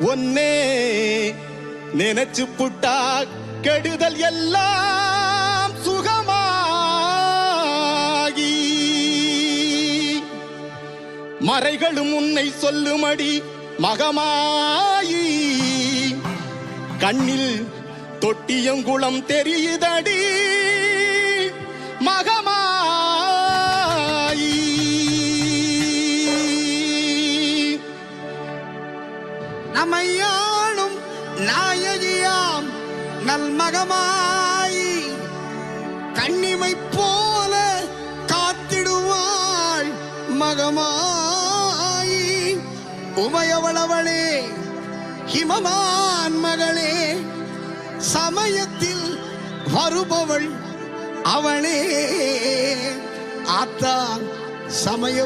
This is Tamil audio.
ஒன்னே நினைச்சு புட்டா கெடுதல் எல்லாம் சுகமாகி. மறைகளும் உன்னை சொல்லுமடி மகமாயி. கண்ணில் தொட்டியங்குளம் தெரியுதடி. நம்மையாளும் நாயகியாம் நல்மகமாய். கண்ணிமை போல காத்திடுவாள் மகமாய். உமையவளவளே ஹிமமான் மகளே சமயத்தில் வருபவள் அவளே. ஆத்தான் சமய